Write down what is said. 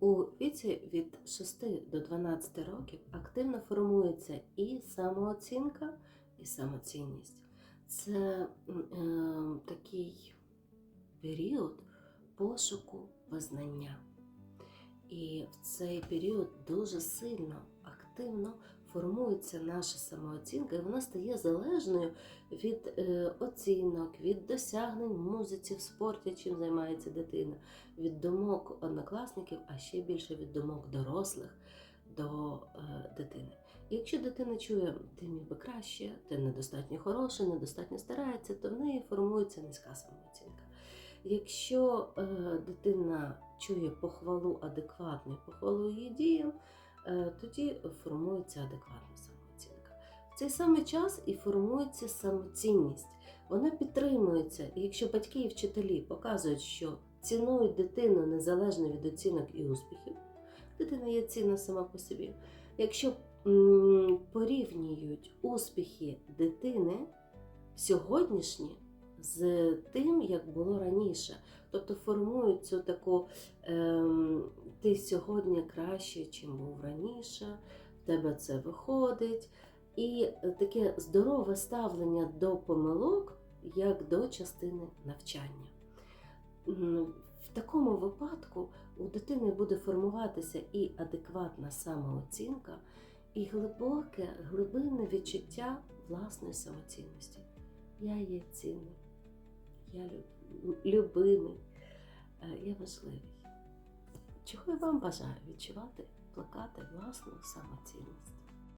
У віці від 6 до 12 років активно формується і самооцінка, і самоцінність. Це е, такий період пошуку визнання. І в цей період дуже сильно, активно формується наша самооцінка, і вона стає залежною від е, оцінок, від досягнень в музиці, в спорті, чим займається дитина, від думок однокласників, а ще більше від думок дорослих до е, дитини. І якщо дитина чує, ти міг би краще, ти недостатньо хороший, недостатньо старається, то в неї формується низька самооцінка. Якщо е, дитина чує похвалу адекватну, похвалу її діям, тоді формується адекватна самооцінка. В цей самий час і формується самоцінність. Вона підтримується. І якщо батьки і вчителі показують, що цінують дитину незалежно від оцінок і успіхів, дитина є цінна сама по собі. Якщо порівнюють успіхи дитини сьогоднішні з тим, як було раніше, тобто формують цю таку ем, ти сьогодні краще, чим був раніше, в тебе це виходить. І таке здорове ставлення до помилок як до частини навчання. В такому випадку у дитини буде формуватися і адекватна самооцінка, і глибоке, глибинне відчуття власної самоцінності. Я є цінний, я люб- любимий, е, я важливий. Чого я вам бажаю відчувати, плакати власну самоцінність.